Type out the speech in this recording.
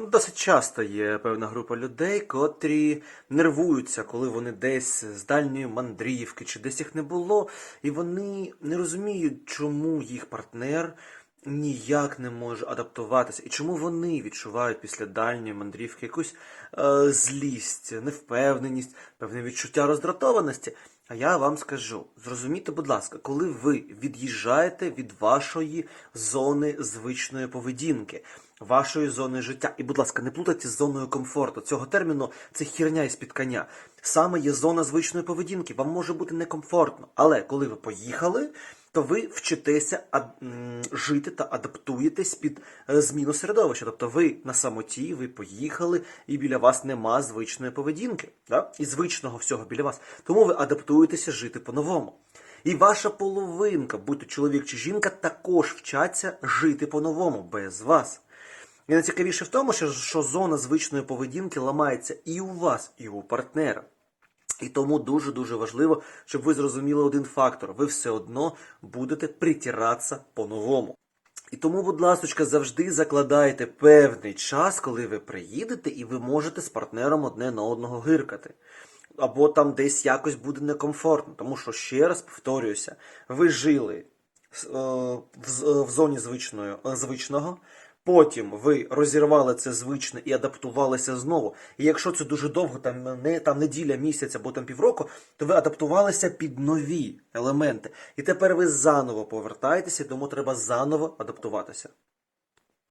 Ну, Досить часто є певна група людей, котрі нервуються, коли вони десь з дальньої мандрівки, чи десь їх не було, і вони не розуміють, чому їх партнер ніяк не може адаптуватися, і чому вони відчувають після дальньої мандрівки якусь е, злість, невпевненість, певне відчуття роздратованості. А я вам скажу, зрозумійте, будь ласка, коли ви від'їжджаєте від вашої зони звичної поведінки, вашої зони життя, і, будь ласка, не плутайте з зоною комфорту. Цього терміну це хірня і спіткання. Саме є зона звичної поведінки. Вам може бути некомфортно, але коли ви поїхали, то ви вчитеся жити та адаптуєтесь під е, зміну середовища. Тобто ви на самоті, ви поїхали, і біля вас нема звичної поведінки, да? і звичного всього біля вас. Тому ви адаптуєтеся жити по-новому. І ваша половинка, будь то чоловік чи жінка, також вчаться жити по-новому без вас. І найцікавіше в тому, що, зона звичної поведінки ламається і у вас, і у партнера. І тому дуже-дуже важливо, щоб ви зрозуміли один фактор. Ви все одно будете притиратися по-новому. І тому, будь ласочка, завжди закладайте певний час, коли ви приїдете, і ви можете з партнером одне на одного гиркати. Або там десь якось буде некомфортно. Тому що, ще раз повторююся, ви жили е, е, в зоні звичної, е, звичного, потім ви розірвали це звичне і адаптувалися знову. І якщо це дуже довго, там, не, там неділя, місяць або там півроку, то ви адаптувалися під нові елементи. І тепер ви заново повертаєтеся, тому треба заново адаптуватися.